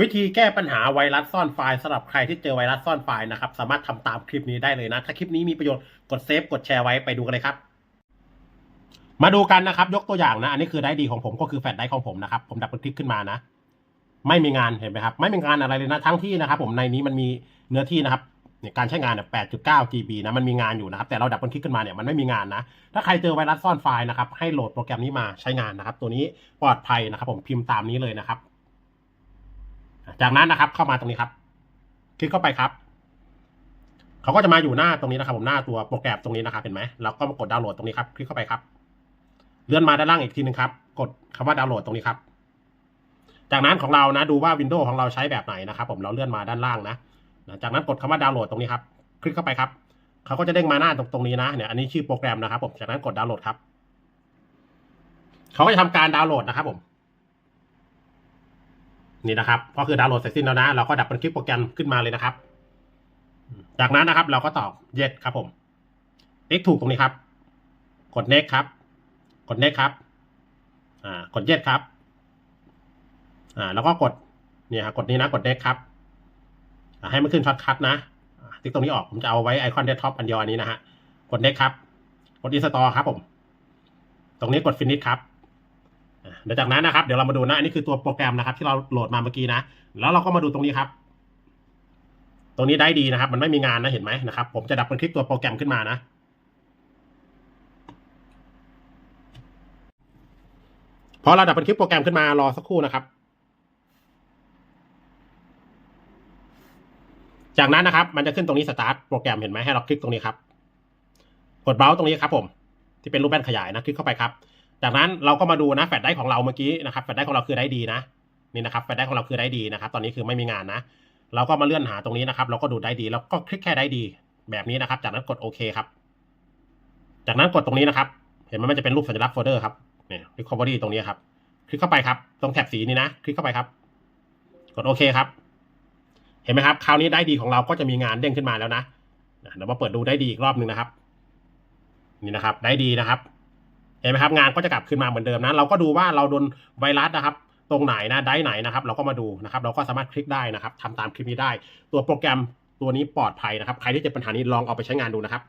วิธีแก้ปัญหาไวรัสซ่อนไฟล์สำหรับใครที่เจอไวรัสซ่อนไฟล์นะครับ สามารถทำตามคลิปนี้ได้เลยนะ ถ้าคลิปนี้มีประโยชน์กดเซฟกดแชร์ไว้ไปดูกันเลยครับ มาดูกันนะครับ ยกตัวอย่างนะ อันนี้คือได้ดีของผมก็คือแฟลชไดร์ของผมนะครับ ผมดับบิลคลิกขึ้นมานะ ไม่มีงานเห็นไหมครับ ไม่มีงานอะไรเลยนะทั้งที่นะครับ ผมในนี้มันมีเนื้อที่นะครับเนี่ยการใช้งานเนี่ย8.9 GB นะ มันมีงานอยู่นะครับ แต่เราดับบิลคลิกขึ้นมาเนี่ยมันไม่มีงานนะ ถ้าใครเจอไวรัสซ่อนไฟล์นะครับ ให้โหลดโปรแกรมนี้มาใช้งานนะครับ ตัวนี้ปลอดภัยนะครับ ผมพิมพ์ตามนี้เลยนะครับ จากนั้นนะครับ เข้ามาตรงนี้ครับ คลิกเข้าไปครับเขาก็จะมาอยู่หน้าตรงนี้นะครับ ผมหน้าตัวโปรแกรมตรงนี้นะครับเห็นไหมเราก็มากดดาวน์โหลดตรงนี้ครับ คลิกเข้าไปครับ เลื่อนมาด้านล่างอีกทีหนึ่งครับ กดคำว่าดาวน์โหลดตรงนี้ครับ จากนั้นของเรานะ ดูว่า Windows ของเราใช้แบบไหนนะครับ ผมเราเลื่อนมาด้านล่างนะนะจากนั้นกดคำว่าดาวน์โหลดตรงนี้ครับ คลิกเข้าไปครับเขาก็จะเด้งมาหน้าตรงตรงนี้นะเนี่ยอันนี้ชื่อโปรแกรมนะครับ ผมจากนั้นกดดาวน์โหลดครับเขาก็จะทำการดาวน์โหลดนะครับผม นี่นะครับ ก็คือดาวน์โหลดเสร็จสิ้นแล้วนะ เราก็ดับเป็นคลิปโปรแกรมขึ้นมาเลยนะครับ จากนั้นนะครับ เราก็ตอบ yes ครับผมติ๊กถูกตรงนี้ครับ กด next ครับ กด next ครับ อ่า กด yes ครับ อ่า แล้วก็กด เนี่ยครับ กดนี้นะ กด next ครับ ให้มันขึ้นช็อตคัทนะ ติ๊กตรงนี้ออก ผมจะเอาไว้ไอคอนเดสก์ท็อปอันเดียวอันนี้นะฮะ กด next ครับ กด install ครับผม ตรงนี้กด finish ครับ เดี๋ยวจากนั้นนะครับ เดี๋ยวเรามาดูนะอันนี้คือตัวโปรแกรมนะครับ ที่เราโหลดมาเมื่อกี้นะ แล้วเราก็มาดูตรงนี้ครับ ตรงนี้ได้ดีนะครับ มันไม่มีงานนะเห็นไหมนะครับ ผมจะดับเป็นคลิกตัวโปรแกรมขึ้นมานะพอเราดับเป็นคลิปโปรแกรมขึ้นมารอสักครู่นะครับ จากนั้นนะครับ มันจะขึ้นตรงนี้สตาร์ทโปรแกรมเห็นไหมให้เราคลิกตรงนี้ครับ กดเบราว์ตรงนี้ครับผม ที่เป็นรูปแป้นขยายนะคลิกเข้าไปครับ จากนั้นเราก็มาดูนะแฟลชไดรฟ์ของเราเมื่อกี้นะครับแฟลชไดรฟ์ของเราคือได้ดีนะนี่นะครับแฟลชไดรฟ์ของเราคือได้ดีนะครับ ตอนนี้คือไม่มีงานนะเราก็มาเลื่อนหาตรงนี้นะครับเราก็ดูได้ดีแล้วก็คลิกแค่ได้ดี แบบนี้นะครับ จากนั้นกดโอเคครับ จากนั้นกดตรงนี้นะครับ เห็นไหมมันจะเป็นรูปสัญลักษณ์โฟลเดอร์ครับเนี่ย recovery ตรงนี้ครับ คลิกเข้าไปครับ ตรงแถบสีนี้นะ คลิกเข้าไปครับ กดโอเคครับ เห็นไหมครับ คราวนี้ได้ดีของเราก็จะมีงานเด้งขึ้นมาแล้วนะเดี๋ยวมาเปิดดูได้ดีอีกรอบหนึ่งนะครับ นี่นะครับ ได้ดีนะครับ ห็นไหมครับงานก็จะกลับขึ้นมาเหมือนเดิมนะเราก็ดูว่าเราโดนไวรัสนะครับ ตรงไหนนะได้ไหนนะครับ เราก็มาดูนะครับ เราก็สามารถคลิกได้นะครับทำตามคลิปนี้ได้ ตัวโปรแกรมตัวนี้ปลอดภัยนะครับ ใครที่เจอปัญหานี้ลองเอาไปใช้งานดูนะครับ